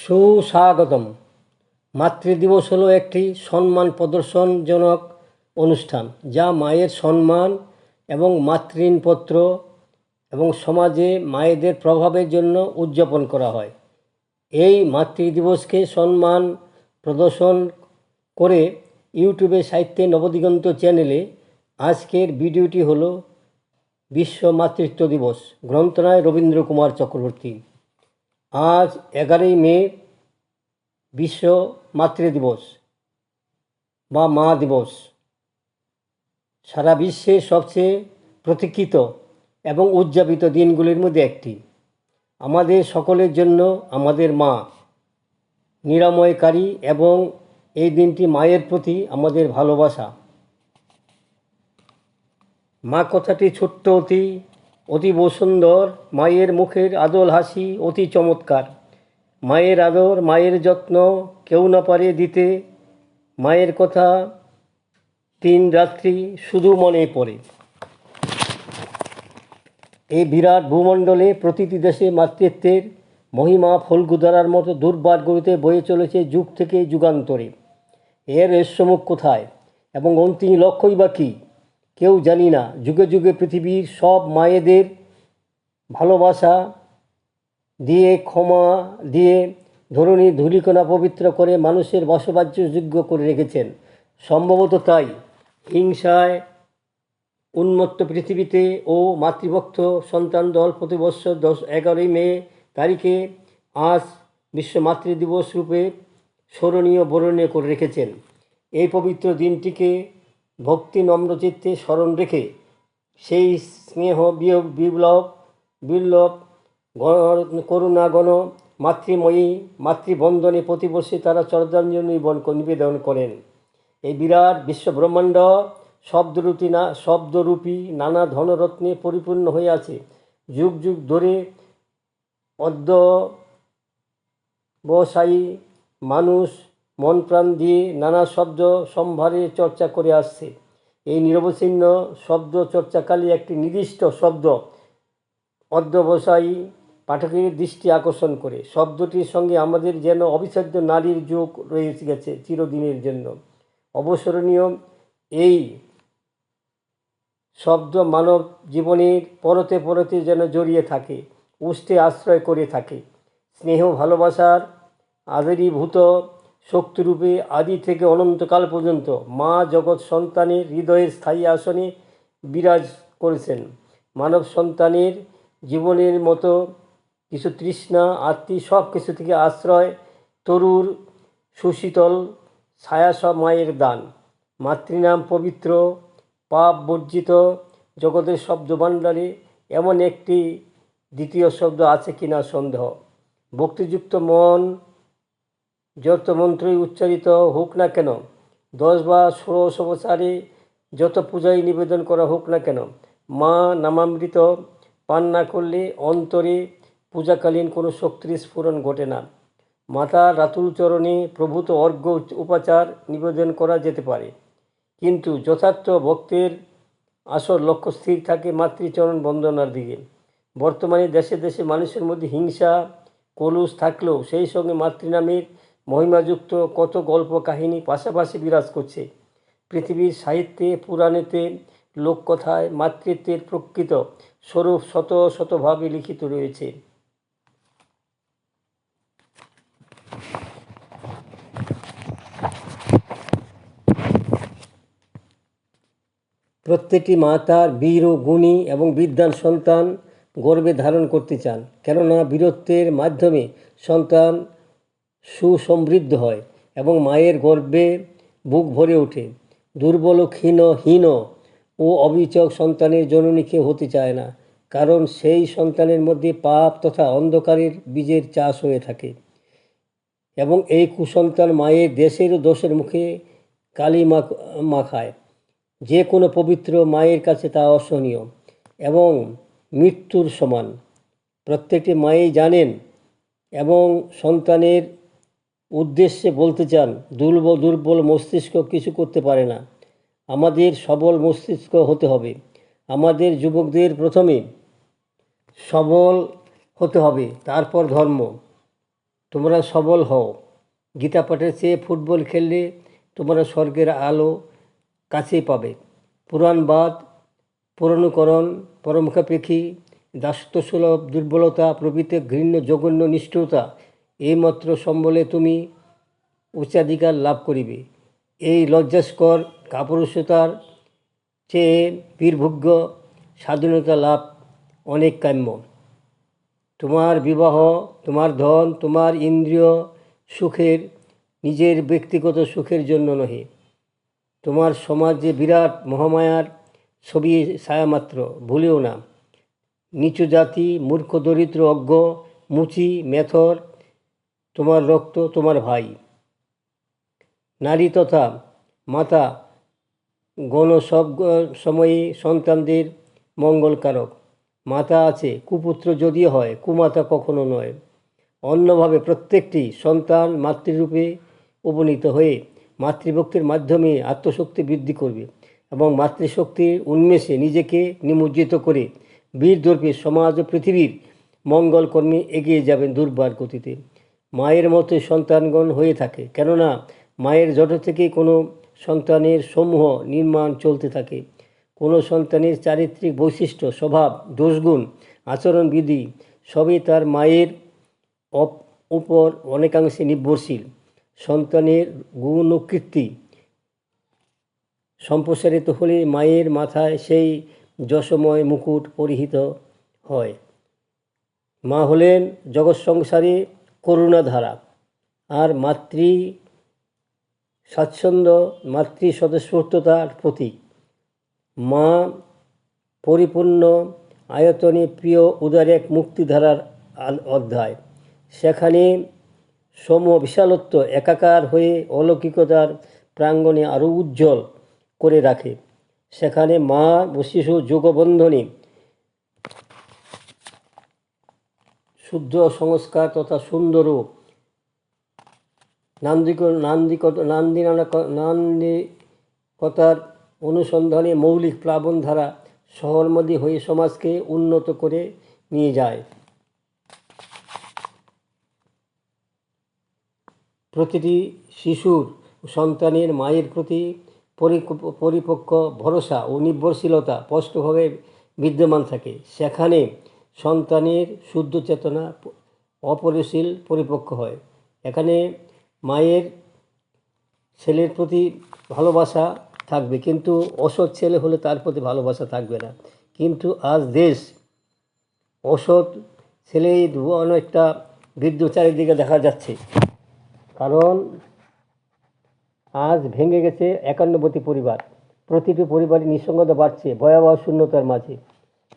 সুস্বাগতম। মাতৃদিবস হলো একটি সম্মান প্রদর্শনজনক অনুষ্ঠান, যা মায়ের সম্মান এবং মাতৃণপত্র এবং সমাজে মায়েদের প্রভাবের জন্য উদযাপন করা হয়। এই মাতৃদিবসকে সম্মান প্রদর্শন করে ইউটিউবে সাহিত্যে নবদিগন্ত চ্যানেলে আজকের ভিডিওটি হলো বিশ্ব মাতৃত্ব দিবস। গ্রন্থনায় রবীন্দ্র কুমার চক্রবর্তী। আজ এগারোই মে, বিশ্ব মাতৃ দিবস বা মা দিবস। সারা বিশ্বে সবচেয়ে প্রতীক্ষিত এবং উদযাপিত দিনগুলির মধ্যে একটি। আমাদের সকলের জন্য আমাদের মা নিরাময়কারী এবং এই দিনটি মায়ের প্রতি আমাদের ভালোবাসা। মা কথাটি ছোট্ট অতি অতীব সুন্দর, মায়ের মুখের আদল হাসি অতি চমৎকার। মায়ের আদর, মায়ের যত্ন কেউ না পারে দিতে। মায়ের কথা তিন রাত্রি শুধু মনে পড়ে। এই বিরাট ভূমণ্ডলে প্রতিটি দেশে মাতৃত্বের মহিমা ফলগুদারার মতো দুর্বার গতিতে বয়ে চলেছে যুগ থেকে যুগান্তরে। এর রেশমুখ কোথায় এবং অন্তিম লক্ষ্যই বা কী? কেউ জানি না। যুগে যুগে পৃথিবীর সব মায়েদের ভালোবাসা দিয়ে, ক্ষমা দিয়ে, ধরুণী ধূলিকণা পবিত্র করে মানুষের বসবাসযোগ্য করে রেখেছেন। সম্ভবত তাই। হিংসায় উন্মত্ত পৃথিবীতে ও মাতৃভক্ত সন্তান দল প্রতি বছর দশ, এগারোই মে তারিখে আজ বিশ্ব মাতৃদিবস রূপে স্মরণীয় বরণীয় করে রেখেছেন। এই পবিত্র দিনটিকে ভক্তি নম্রচিত্তে স্মরণ রেখে সেই স্নেহ বিয়োগ বিপ্লব বিপ্লব, গণ- করুণা, গণ মাতৃময়ী, মাতৃবন্ধনে প্রতিবর্ষে তারা শ্রদ্ধাঞ্জলি নিবন- নিবেদন করেন। এই বিরাট বিশ্বব্রহ্মাণ্ড শব্দরূপী না শব্দরূপী নানা ধনরত্নে পরিপূর্ণ হয়ে আছে। যুগ যুগ ধরে অদ্য বসায়ী মানুষ মন প্রাণ দিয়ে নানা শব্দ সম্ভারে চর্চা করে আসছে। এই নিরবচ্ছিন্ন শব্দ চর্চাকালে একটি নির্দিষ্ট শব্দ অধ্যবসায়ী পাঠকের দৃষ্টি আকর্ষণ করে। শব্দটির সঙ্গে আমাদের যেন অবিচ্ছেদ্য নারীর যোগ রয়ে গেছে চিরদিনের জন্য। অবসরণীয় এই শব্দ মানব জীবনের পরতে পরতে যেন জড়িয়ে থাকে উষ্ঠে আশ্রয় করে থাকে। স্নেহ ভালোবাসার আবির্ভূত শক্তিরূপে আদি থেকে অনন্তকাল পর্যন্ত মা জগৎ সন্তানের হৃদয়ের স্থায়ী আসনে বিরাজ করেছেন। মানব সন্তানের জীবনের মতো কিছু তৃষ্ণা, আত্মী সব কিছু থেকে আশ্রয়, তরুর, সুশীতল ছায়া সব মায়ের দান। মাতৃনাম পবিত্র, পাপ বর্জিত, জগতের শব্দ ভাণ্ডারে এমন একটি দ্বিতীয় শব্দ আছে কিনা সন্দেহ। ভক্তিযুক্ত মন যত মন্ত্রই উচ্চারিত হোক না কেন, দশ বা ষোলোশো বছরে যত পূজাই নিবেদন করা হোক না কেন, মা নামামৃত পান না করলে অন্তরে পূজাকালীন কোনো শক্তির স্ফুরণ ঘটে না। মাতার রাতুল চরণে প্রভূত অর্ঘ্য উপাচার নিবেদন করা যেতে পারে। কিন্তু যথার্থ ভক্তের আসল লক্ষ্য স্থির থাকে মাতৃচরণ বন্দনার দিকে। বর্তমানে দেশে দেশে মানুষের মধ্যে হিংসা, কলুষ থাকলেও সেই সঙ্গে মাতৃনামের মহিমাযুক্ত কত গল্প কাহিনী পাশাপাশি বিরাজ করছে। পৃথিবীর সাহিত্যে, পুরাণেতে, লোককথায় মাতৃত্বের প্রকৃত স্বরূপ শত শতভাবে লিখিত রয়েছে। প্রত্যেকটি মা তার বীর ও গুণী এবং বিদ্যান সন্তান গর্বে ধারণ করতে চান। কেননা বীরত্বের মাধ্যমে সন্তান সুসমৃদ্ধ হয় এবং মায়ের গর্বে বুক ভরে ওঠে। দুর্বল, ক্ষীণ, হীন ও অবিচক সন্তানের জননীকে হতে চায় না, কারণ সেই সন্তানের মধ্যে পাপ তথা অন্ধকারের বীজের চাষ হয়ে থাকে। এবং এই কুসন্তান মায়ের দেশের ও দোষের মুখে কালি মাখ- মাখায়। যে কোনো পবিত্র মায়ের কাছে তা অসহনীয় এবং মৃত্যুর সমান। প্রত্যেকটি মাই জানেন এবং সন্তানের উদ্দেশ্যে বলতে চান দুর্বল দুর্বল মস্তিষ্ক কিছু করতে পারে না। আমাদের সবল মস্তিষ্ক হতে হবে। আমাদের যুবকদের প্রথমে সবল হতে হবে, তারপর ধর্ম। তোমরা সবল হও। গীতা পাঠের চেয়ে ফুটবল খেললে তোমরা স্বর্গের আলো কাছেই পাবে। পুরাণবাদ পুরাণকরণ পরমুখাপেক্ষী দাসত্বসুলভ, দুর্বলতা, প্রভৃতি, ঘৃণ্য, জঘন্য, নিষ্ঠুরতা এইমাত্র সম্বলে তুমি উচ্চাধিকার লাভ করিবে। এই লজ্জাস্কর কাপুরুষতার চেয়ে বীরভোগ্য স্বাধীনতা লাভ অনেক কাম্য। তোমার বিবাহ, তোমার ধন, তোমার ইন্দ্রিয় সুখের, নিজের ব্যক্তিগত সুখের জন্য নহে। তোমার সমাজে বিরাট মহামায়ার ছবি ছায়ামাত্র, ভুলেও না। নিচু জাতি, মূর্খ, দরিদ্র, অজ্ঞ, মুচি, মেথর তোমার রক্ত তোমার ভাই। নারী তথা মাতা গণ সব সময়ে সন্তানদের মঙ্গলকারক। মাতা আছে, কুপুত্র যদিও হয়, কুমাতা কখনো নয়। অন্যভাবে প্রত্যেকটি সন্তান মাতৃরূপে উপনীত হয়ে মাতৃভক্তির মাধ্যমে আত্মশক্তি বৃদ্ধি করবে এবং মাতৃশক্তির উন্মেষে নিজেকে নিমজ্জিত করে বীরদর্পী সমাজ ও পৃথিবীর মঙ্গল কর্মে এগিয়ে যাবেন দুর্বার গতিতে। মায়ের মতো সন্তানগণ হয়ে থাকে। কেননা, মায়ের জট থেকে কোনো সন্তানের সমূহ নির্মাণ চলতে থাকে। কোনো সন্তানের চারিত্রিক বৈশিষ্ট্য, স্বভাব, দোষগুণ, আচরণবিধি সবই তার মায়ের অপ- উপর অনেকাংশে নির্ভরশীল। সন্তানের গুণ ও কীর্তি সম্প্রসারিত হলে মায়ের মাথায় সেই যশময় মুকুট পরিহিত হয়। মা হলেন জগৎ সংসারে করুণাধারা। আর মাতৃ স্বাচ্ছন্দ্য, মাতৃ সদস্যতার প্রতীক। মা পরিপূর্ণ, আয়তনে প্রিয়, উদার এক মুক্তিধারার অধ্যায়। সেখানে সম বিশালত্ব একাকার হয়ে অলৌকিকতার প্রাঙ্গণে আরও উজ্জ্বল করে রাখে। সেখানে মা ও শিশু যুগবন্ধনে শুদ্ধ সংস্কার তথা সুন্দরও। নান্দিক নান্দিক নান্দিক নান্দিকতার অনুসন্ধানে মৌলিক প্লাবন ধারা সহর্মদী হয়ে সমাজকে উন্নত করে নিয়ে যায়। প্রতিটি শিশুর সন্তানের মায়ের প্রতি পরিপক্ক ভরসা ও নির্ভরশীলতা স্পষ্টভাবে বিদ্যমান থাকে। সেখানে সন্তানের শুদ্ধ চেতনা অপরিশীল পরিপক্ক হয়। এখানে মায়ের ছেলের প্রতি ভালোবাসা থাকবে, কিন্তু অসৎ ছেলে হলে তার প্রতি ভালোবাসা থাকবে না। কিন্তু আজ দেশ অসৎ ছেলেই অনেকটা বৃদ্ধ চারিদিকে দেখা যাচ্ছে। কারণ আজ ভেঙে গেছে একান্নবতী পরিবার। প্রতিটি পরিবারে নিঃসঙ্গতা বাড়ছে, ভয়াবহ শূন্যতার মাঝে।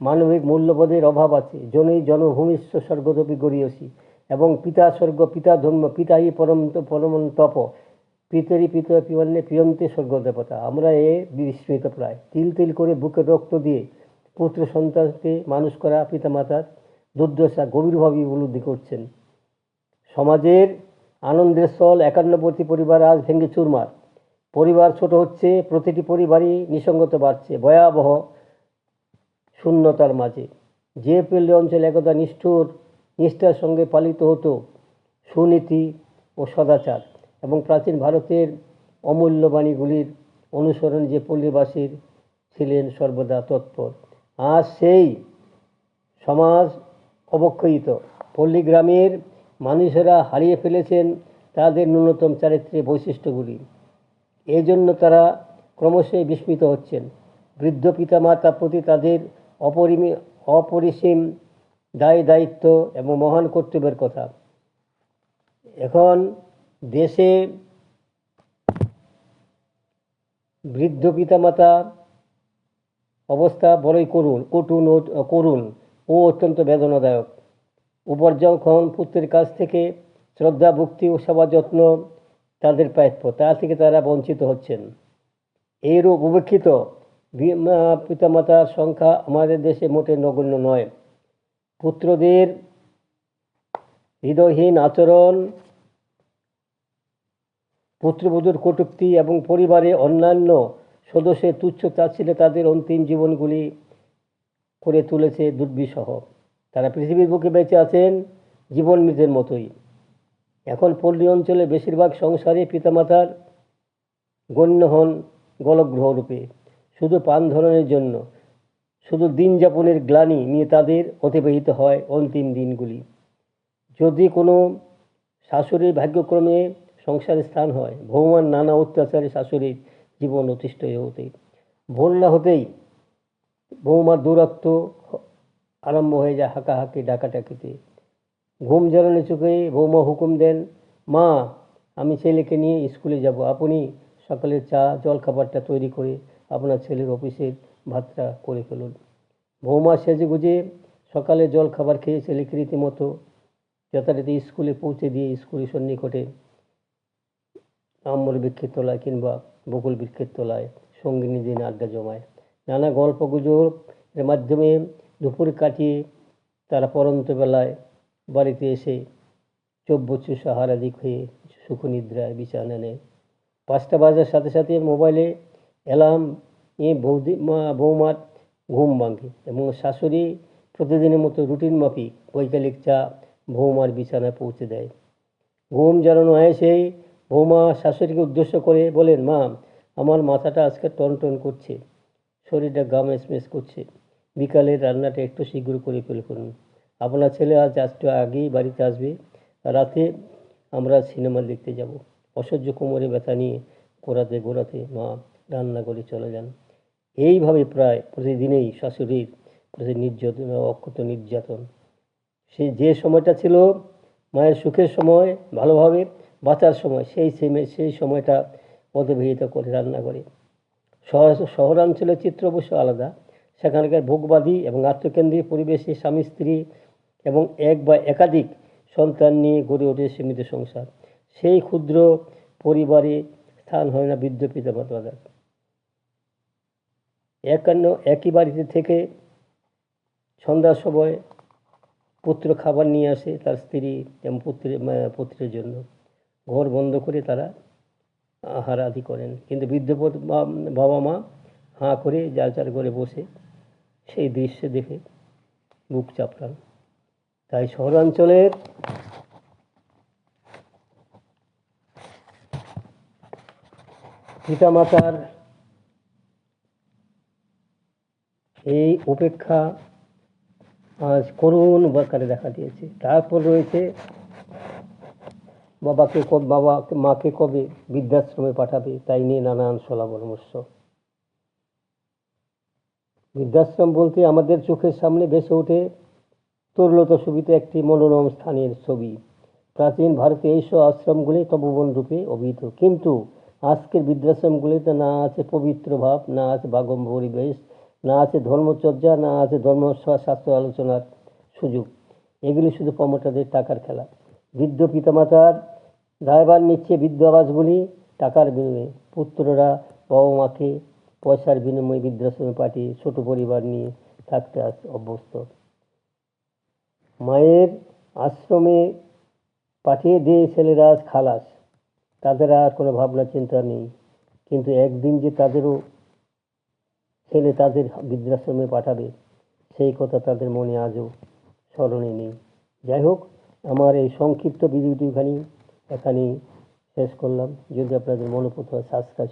মানবিক মূল্যবোধের অভাব আছে। জনই জনভূমিষ্ঠ স্বর্গদপি গড়িয়সী এবং পিতা স্বর্গ, পিতা ধর্ম, পিতাই পরম পরম তপ পিতরি পিত পিবন্নে পিয়ন্তে স্বর্গ দেবতা আমরা এ বিস্মৃত প্রায়। তিল তিল করে বুকে রক্ত দিয়ে পুত্র সন্তানকে মানুষ করা পিতামাতার দুর্দশা গভীরভাবে উপলব্ধি করছেন। সমাজের আনন্দের স্থল একান্নবর্তী পরিবার আজ ভেঙে চুরমার। পরিবার ছোট হচ্ছে, প্রতিটি পরিবারই নিসঙ্গত বাড়ছে। ভয়াবহ শূন্যতার মাঝে। যে পল্লী অঞ্চল একদা নিষ্ঠুর, নিষ্ঠার সঙ্গে পালিত হতো, সুনীতি ও সদাচার এবং প্রাচীন ভারতের অমূল্য বাণীগুলির অনুসরণ যে পল্লীবাসীর ছিলেন সর্বদা তৎপর। আজ সেই সমাজ অবক্ষয়িত। পল্লীগ্রামের মানুষেরা হারিয়ে ফেলেছেন তাদের ন্যূনতম চারিত্রিক বৈশিষ্ট্যগুলি। এই জন্য তারা ক্রমশই বিস্মিত হচ্ছেন। বৃদ্ধ পিতামাতার প্রতি তাদের অপরিমি, অপরিসীম দায় দায়িত্ব এবং মহান কর্তব্যের কথা। এখন দেশে বৃদ্ধ পিতামাতা অবস্থা বড়ই করুণ, কটুন ও, করুণ ও অত্যন্ত বেদনাদায়ক। উপার্জনক্ষণ পুত্রের কাছ থেকে শ্রদ্ধা, ভক্তি ও সেবা যত্ন তাদের প্রাপ্য। তা থেকে তারা বঞ্চিত হচ্ছেন। এইরূপ উপেক্ষিত পিতামাতার সংখ্যা আমাদের দেশে মোটে নগণ্য নয়। পুত্রদের হৃদয়হীন আচরণ, পুত্রবধূর কটূক্তি এবং পরিবারে অন্যান্য সদস্যের তুচ্ছ তাচ্ছিল্যে তাদের অন্তিম জীবনগুলি করে তুলেছে দুর্বিষহ। তারা পৃথিবীর বুকে বেঁচে আছেন, জীবন মৃতের মতোই। এখন পল্লী অঞ্চলে বেশিরভাগ সংসারে পিতামাতার গণ্য হন গলগ্রহ রূপে শুধু পান ধরনের জন্য। শুধু দিন যাপনের গ্লানি নিয়ে তাদের অতিবাহিত হয় অন্তিম দিনগুলি। যদি কোনো শাশুড়ির ভাগ্যক্রমে সংসারে স্থান হয়, ভগবান নানা অত্যাচারে শাশুড়ির জীবন অতিষ্ঠ হয়ে ওঠে। ভোর না হতেই বৌমার দৌরাত্ম আরম্ভ হয়ে যায় হাঁকাহাঁকি ডাকাটাকিতে ঘুম জড়ানো চোখে বৌমা হুকুম দেন, মা, আমি ছেলেকে নিয়ে স্কুলে যাব। আপনি সকালে চা জল খাবারটা তৈরি করে আপনার ছেলের অফিসের ভাতটা করে ফেলুন। বৌমা সেজে গুজে সকালে জল খাবার খেয়ে ছেলেকে রীতিমতো যথারীতি স্কুলে পৌঁছে দিয়ে স্কুলের সন্নিকটে আম্বর বৃক্ষের তলায় কিংবা বকুল বৃক্ষের তলায় সঙ্গিনী দিন আড্ডা জমায়। নানা গল্প গুজবের মাধ্যমে দুপুর কাটিয়ে তারা পরন্ত বেলায় বাড়িতে এসে চব্বচু সাহারাদিক হয়ে সুখনিদ্রায় বিছানা নেয়। পাঁচটা বাজার সাথে সাথে মোবাইলে অ্যালার্ম এ বৌদি, মা, বৌমার ঘুম ভাঙে এবং শাশুড়ি প্রতিদিনের মতো রুটিন মাফিক বৈকালিক চা বৌমার বিছানায় পৌঁছে দেয়। ঘুম জড়ানো এসেই বৌমা শাশুড়িকে উদ্দেশ্য করে বলেন, মা, আমার মাথাটা আজকে টন টন করছে, শরীরটা গাম এসমেস করছে। বিকালের রান্নাটা একটু শীঘ্র করে ফেলে করুন। আপনার ছেলে আজ একটু আগেই বাড়িতে আসবে। রাতে আমরা সিনেমা দেখতে যাব। অসহ্য কোমরে ব্যথা নিয়ে গোড়াতে গোড়াতে, মা। রান্না করে চলে যান। এইভাবে প্রায় প্রতিদিনেই শাশুড়ির প্রতি নির্যাতন অক্ষত নির্যাতন। সে যে সময়টা ছিল, মায়ের সুখের সময়, ভালোভাবে বাঁচার সময়, সেই সেমে, সেই সময়টা অতিবাহিত করে রান্না করে। শহর, শহরাঞ্চলের চিত্র অবশ্য আলাদা। সেখানকার ভোগবাদী এবং আত্মকেন্দ্রিক পরিবেশে স্বামী, স্ত্রী এবং এক বা একাধিক সন্তান নিয়ে গড়ে ওঠে সীমিত সংসার। সেই ক্ষুদ্র পরিবারে স্থান হয় না বৃদ্ধ পিতা মাতার একান্ন, একই বাড়িতে থেকে সন্ধ্যার সময় পুত্র খাবার নিয়ে আসে তার স্ত্রী এবং পুত্রের পুত্রের জন্য। ঘর বন্ধ করে তারা আহার করেন। কিন্তু বৃদ্ধ বাবা মা হাঁ করে যার যার ঘরে বসে সেই দৃশ্য দেখে বুক চাপড়ান। তাই শহরাঞ্চলের পিতামাতার এই উপেক্ষা আজ করুণ আকারে দেখা দিয়েছে। তারপর রয়েছে বাবাকে বাবা মাকে কবে বৃদ্ধাশ্রমে পাঠাবে, তাই নিয়ে নানান সলা পরামর্শ। বৃদ্ধাশ্রম বলতে আমাদের চোখের সামনে ভেসে ওঠে তরুলতা সুবিত একটি মনোরম স্থানের ছবি। প্রাচীন ভারতে এইসব আশ্রমগুলি তপবন রূপে অভিহিত। কিন্তু আজকের বৃদ্ধাশ্রমগুলিতে না আছে পবিত্র ভাব, না আছে বাগম পরিবেশ না আছে ধর্মচর্যা, না আছে ধর্ম শাস্ত্র আলোচনার সুযোগ। এগুলি শুধু প্রমোটারদের টাকার খেলা। বৃদ্ধ পিতামাতার দায়ভার নিচ্ছে বৃদ্ধ আবাসগুলি টাকার বিনিময়ে। পুত্ররা বাবা মাকে পয়সার বিনিময়ে বৃদ্ধাশ্রমে পাঠিয়ে ছোট পরিবার নিয়ে থাকতে অভ্যস্ত। মায়ের আশ্রমে পাঠিয়ে দিয়ে ছেলেরা খালাস। তাদের আর কোনো ভাবনা চিন্তা নেই। কিন্তু একদিন যে তাদেরও ছেলে তাদের বৃদ্ধাশ্রমে পাঠাবে, সেই কথা তাদের মনে আজও স্মরণে নেই। যাই হোক, আমার এই সংক্ষিপ্ত ভিডিওটিখানি এখানেই শেষ করলাম। যদি আপনাদের মনে পড়তে হয় সাবস্ক্রাইব